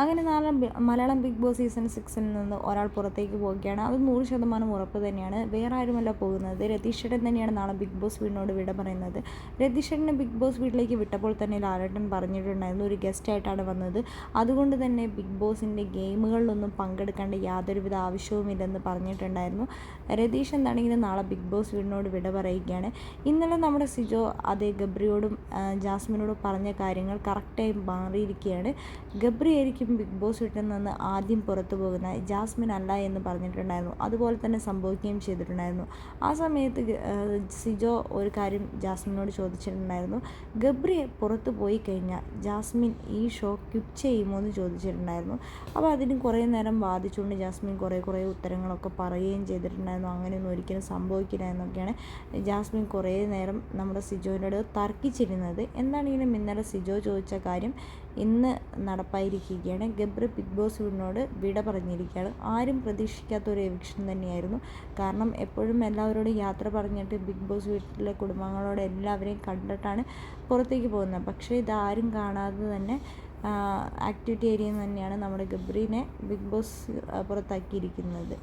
അങ്ങനെ നാളെ Malayalam big boss season സിക്സിൽ നിന്ന് ഒരാൾ പുറത്തേക്ക് പോവുകയാണ്. അത് നൂറ് ശതമാനം ഉറപ്പ് തന്നെയാണ്. വേറെ ആരുമല്ല പോകുന്നത്. രതീഷേട്ടൻ തന്നെയാണ് നാളെ ബിഗ് ബോസ് വീടിനോട് വിട പറയുന്നത്. രതീഷേട്ടനെ ബിഗ് ബോസ് വീട്ടിലേക്ക് വിട്ടപ്പോൾ തന്നെ ലാലേട്ടൻ പറഞ്ഞിട്ടുണ്ടായിരുന്നു. ഒരു ഗസ്റ്റായിട്ടാണ് വന്നത്. അതുകൊണ്ട് തന്നെ ബിഗ് ബോസിന്റെ ഗെയിമുകളിലൊന്നും പങ്കെടുക്കേണ്ട യാതൊരുവിധ ആവശ്യവുമില്ലെന്ന് പറഞ്ഞിട്ടുണ്ടായിരുന്നു. രതീഷ് എന്താണെങ്കിലും നാളെ ബിഗ് ബോസ് വീടിനോട് വിട പറയുകയാണ്. ഇന്നലെ നമ്മുടെ സിജോ അതേ ഗബ്രിയോടും ജാസ്മിനോടും പറഞ്ഞ കാര്യങ്ങൾ കറക്റ്റായി മാറിയിരിക്കുകയാണ്. ഗബ്രി ആയിരിക്കും ബിഗ് ബോസ് വീട്ടിൽ നിന്ന് ആദ്യം പുറത്തു പോകുന്ന ജാസ്മിൻ അല്ല എന്ന് പറഞ്ഞിട്ടുണ്ടായിരുന്നു. അതുപോലെ തന്നെ സംഭവിക്കുകയും ചെയ്തിട്ടുണ്ടായിരുന്നു. ആ സമയത്ത് സിജോ ഒരു കാര്യം ജാസ്മിനോട് ചോദിച്ചിട്ടുണ്ടായിരുന്നു. ഗബ്രി പുറത്തു പോയി കഴിഞ്ഞാൽ ജാസ്മിൻ ഈ ഷോ ക്വിറ്റ് ചെയ്യുമോ എന്ന് ചോദിച്ചിട്ടുണ്ടായിരുന്നു. അപ്പോൾ അതിന് കുറേ നേരം വാദിച്ചുകൊണ്ട് ജാസ്മിൻ കുറേ കുറേ ഉത്തരങ്ങളൊക്കെ പറയുകയും ചെയ്തിട്ടുണ്ടായിരുന്നു. അങ്ങനെയൊന്നും ഒരിക്കലും സംഭവിക്കില്ല എന്നൊക്കെയാണ് ജാസ്മിൻ കുറേ നേരം നമ്മുടെ സിജോയിനോട് തർക്കിച്ചിരുന്നത്. എന്താണെങ്കിലും ഇന്നലെ സിജോ ചോദിച്ച കാര്യം ഇന്ന് നടപ്പായിരിക്കുകയാണ്. ഗബ്രി ബിഗ് ബോസ് വീടിനോട് വിട പറഞ്ഞിരിക്കുകയാണ്. ആരും പ്രതീക്ഷിക്കാത്ത ഒരു എവിക്ഷൻ തന്നെയായിരുന്നു. കാരണം എപ്പോഴും എല്ലാവരോടും യാത്ര പറഞ്ഞിട്ട് ബിഗ് ബോസ് വീട്ടിലെ കുടുംബങ്ങളോട് എല്ലാവരെയും കണ്ടിട്ടാണ് പുറത്തേക്ക് പോകുന്നത്. പക്ഷേ ഇതാരും കാണാതെ തന്നെ ആക്ടിവിറ്റി ഏരിയയിൽ തന്നെയാണ് നമ്മുടെ ഗബ്രീനെ ബിഗ് ബോസ് പുറത്താക്കിയിരിക്കുന്നത്.